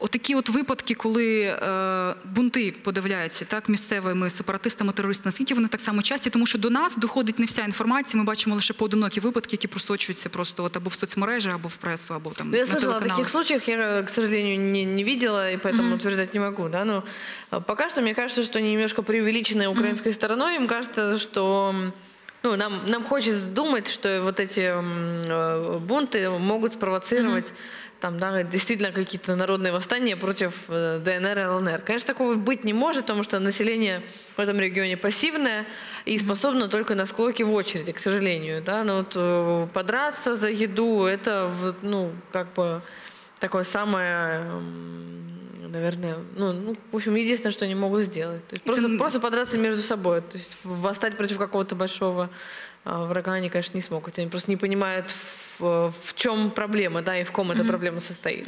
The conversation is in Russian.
Отакі от випадки, коли е, бунти подивляються так місцевими сепаратистами, терористами, наскільки вони так само часті, тому що до нас доходить не вся інформація. Ми бачимо лише поодинокі випадки, які просочуються просто от або в соцмережі, або в пресу, або там Ну, я на слышала о телеканалах. таких случаях, я, к сожалению, не, не видела, и поэтому утверждать не могу. Да? Но а, пока что мне кажется, что они немножко преувеличены украинской стороной. Им кажется, что м, ну, нам, нам хочется думать, что вот эти э, бунты могут спровоцировать там, да, действительно какие-то народные восстания против э, ДНР и ЛНР. Конечно, такого быть не может, потому что население в этом регионе пассивное и способно только на склоки в очереди, к сожалению. Да? Но вот э, подраться за еду, это, ну, как бы такое самое, наверное, ну, ну, в общем, единственное, что они могут сделать. То есть просто, м- просто подраться между собой. То есть восстать против какого-то большого а, врага они, конечно, не смогут. Они просто не понимают, в, в чем проблема, да, и в ком эта проблема состоит.